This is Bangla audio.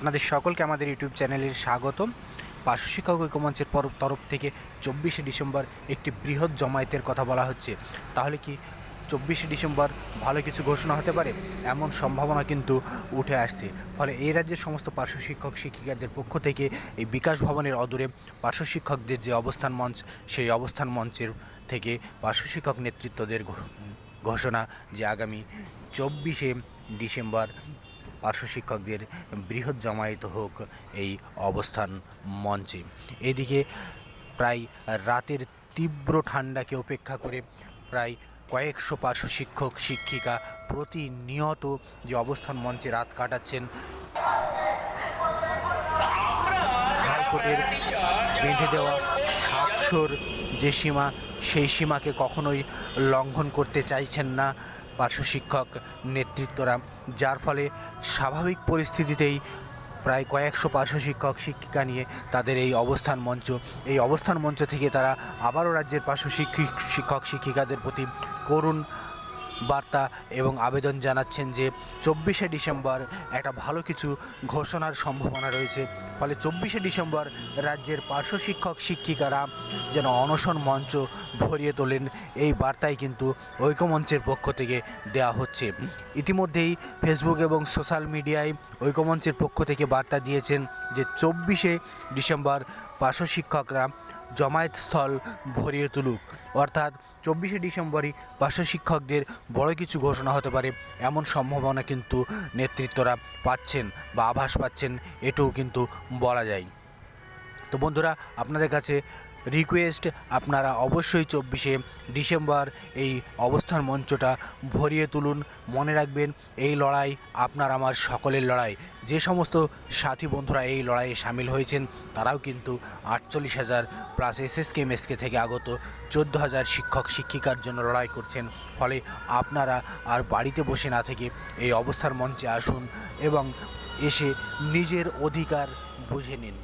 আপনাদের সকলকে আমাদের ইউটিউব চ্যানেলের স্বাগতম। পার্শ্ব শিক্ষক ঐক্যমঞ্চের তরফ থেকে চব্বিশে ডিসেম্বর একটি বৃহৎ জমায়েতের কথা বলা হচ্ছে। তাহলে কি চব্বিশে ডিসেম্বর ভালো কিছু ঘোষণা হতে পারে? এমন সম্ভাবনা কিন্তু উঠে আসছে। ফলে এই রাজ্যের সমস্ত পার্শ্ব শিক্ষক, শিক্ষিকাদের পক্ষ থেকে এই বিকাশ ভবনের অদূরে পার্শ্ব শিক্ষকদের যে অবস্থান মঞ্চ, সেই অবস্থান মঞ্চের থেকে পার্শ্ব শিক্ষক নেতৃত্বদের ঘোষণা যে আগামী চব্বিশে ডিসেম্বর পার্শ্ব শিক্ষকদের বৃহৎ জমায়েত হোক এই অবস্থান মঞ্চে। এদিকে প্রায় রাতের তীব্র ঠান্ডাকে উপেক্ষা করে প্রায় কয়েকশো পার্শ্ব শিক্ষক, শিক্ষিকা প্রতিনিয়ত যে অবস্থান মঞ্চে রাত কাটাচ্ছেন হাইকোর্টের বেঁধে দেওয়া সাতশোর যে সীমা, সেই সীমাকে কখনোই লঙ্ঘন করতে চাইছেন না। পার্শ্ব শিক্ষক নেতৃত্বরা, যার ফলে স্বাভাবিক পরিস্থিতিতেই প্রায় কয়েকশো পার্শ্ব শিক্ষক, শিক্ষিকা নিয়ে তাদের এই অবস্থান মঞ্চ। এই অবস্থান মঞ্চ থেকে তারা আবারও রাজ্যের পার্শ্ব শিক্ষিক শিক্ষক, শিক্ষিকাদের প্রতি করুণ বার্তা এবং আবেদন জানাচ্ছেন যে চব্বিশে ডিসেম্বর একটা ভালো কিছু ঘোষণার সম্ভাবনা রয়েছে। ফলে চব্বিশে ডিসেম্বর রাজ্যের পার্শ্ব শিক্ষক শিক্ষিকারা যেন অনশন মঞ্চ ভরিয়ে তোলেন, এই বার্তাই কিন্তু ঐক্যমঞ্চের পক্ষ থেকে দেওয়া হচ্ছে। ইতিমধ্যেই ফেসবুক এবং সোশ্যাল মিডিয়ায় ঐক্যমঞ্চের পক্ষ থেকে বার্তা দিয়েছেন যে চব্বিশে ডিসেম্বর পার্শ্ব শিক্ষকরা জমায়েত স্থল ভরিয়ে তুলুক। অর্থাৎ চব্বিশে ডিসেম্বরই পার্শ্ব শিক্ষকদের বড় কিছু ঘোষণা হতে পারে, এমন সম্ভাবনা কিন্তু নেতৃত্বরা পাচ্ছেন বা আভাস পাচ্ছেন এটাও কিন্তু বলা যায়। তো বন্ধুরা, আপনাদের কাছে রিকোয়েস্ট, আপনারা অবশ্যই চব্বিশে ডিসেম্বর এই অবস্থান মঞ্চটা ভরিয়ে তুলুন। মনে রাখবেন, এই লড়াই আপনার আমার সকলের লড়াই। যে সমস্ত সাথী বন্ধুরা এই লড়াইয়ে সামিল হয়েছেন, তারাও কিন্তু আটচল্লিশ হাজার প্লাস এসএসকে, এমএসকে থেকে আগত চোদ্দ হাজার শিক্ষক শিক্ষিকার জন্য লড়াই করছেন। ফলে আপনারা আর বাড়িতে বসে না থেকে এই অবস্থার মঞ্চে আসুন এবং এসে নিজের অধিকার বুঝে নিন।